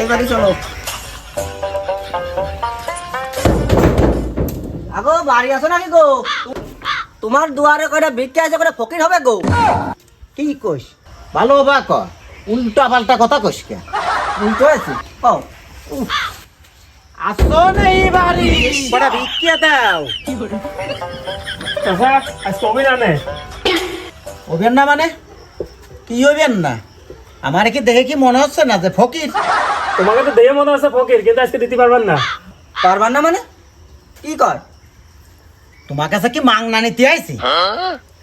এই বাড়ি চলো। আগো বাড়ি আসো নাকি গো? তোমার দুয়ারে কয়টা ভিক্ষা আছে করে ফকির হবে গো? কি কইস? ভালো বা ক? উল্টা পাল্টা কথা কইস কে? উল্টো আছে। কও আসো নেই বাড়ি। বড় ভিক্ষা দাও। আজ কবি না মানে? কি হবেন না আমার কি দেখে কি মনে হচ্ছে না যে ফকির? তোমাকে তো দেখে মনে হচ্ছে ফকির কিন্তু আজকে দিতে পারবেন না। পারবার না মানে? কি কর তোমার কাছে কি মাংনা নিতে আইছি?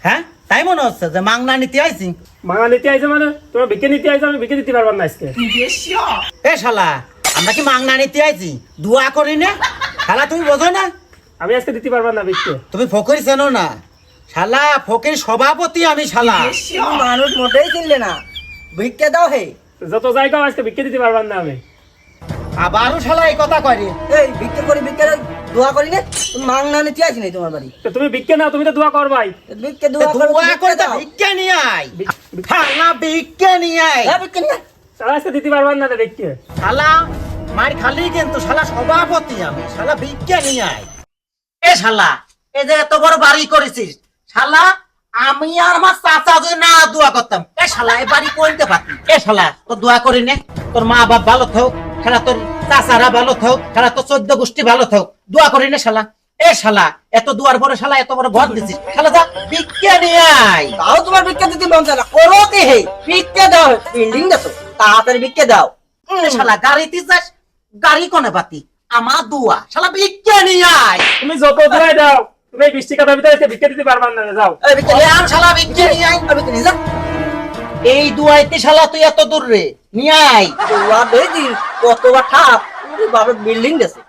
হ্যাঁ? তাই মনে হচ্ছে যে মাংনা নিতে আইছি? মাঙা নিতে আইছে মানে? তোমার বিকে নিতে আইছে আমি বিকে দিতে পারবেন না আজকে। এ শালা আমরা কি মাংনা নিতে আইছি? দোয়া করি না? শালা তুমি বোঝো না? আমি আজকে দিতে পারবেন না বিকে তুমি ফকির চেনো না? শালা ফকির সভাপতি আমি শালা। তুমি মানুষ মোটেই চিনলে না। ভিক্ষা দাও হে। যত যাই কাও আজকে বিকে দিতে পারবেন না আমি। আবারও শালা এই কথা করি এই ভিক্ষা করি ভিক্ষা দোয়া করি না। তুমি মাং না নিতে আসি নাই তোমার বাড়ি? তুমি বিকে না তুমি তো দোয়া করবাই। ভিক্ষা দোয়া করো দোয়া করে দাও। ভিক্ষা নিয়ে আয়। শালা ভিক্ষা নিয়ে আয়। হ্যাঁ ভিক্ষা নিয়ে। তারা আজকে দিতে পারবেন না বিকে শালা মার খালি কিন্তু শালা সভাপতি আমি। শালা ভিক্ষা নিয়ে আয়। এ শালা এই যে এত বড় বাড়ি করেছিস শালা আমি আর আমার চাচা যদি না দোয়া করতাম এ শালা এ বাড়ি করতে পারতি এ শালা তোর দোয়া করি নে। তোর মা বাপ ভালো থাক শালা তোর চাচারা ভালো থাক শালা তোর চোদ্দ গোষ্ঠী ভালো থাক দোয়া করি নে শালা। এ শালা এত দুয়ার পরে শালা এত বড় ঘর দিছিস। শালা যা ভিক্ষা নিয়ে আয়। তাও তোমার ভিক্ষা দিতে মন চায় না করো হে। ভিক্ষা দাও বিল্ডিং দেখো তাড়াতাড়ি ভিক্ষা দাও। শালা গাড়িতে যাস গাড়ি কোনে পাতি আমার দোয়া। শালা ভিক্ষা নিয়ে আয়। তুমি যত দোয়াই দাও তুমি এই বৃষ্টি কথা ভিতরে বিকে দিতে পারবেন না যাও। ভিক্ষা নিয়ে আম শালা ভিক্ষা নিয়ে আয়। আয় ভিক্ষা নিয়ে যা এই দুয়াইতে শালা তুই এত দূর রে? নিয়ে বেজি কতবার ঠাপ। বাবা বিল্ডিং দেছে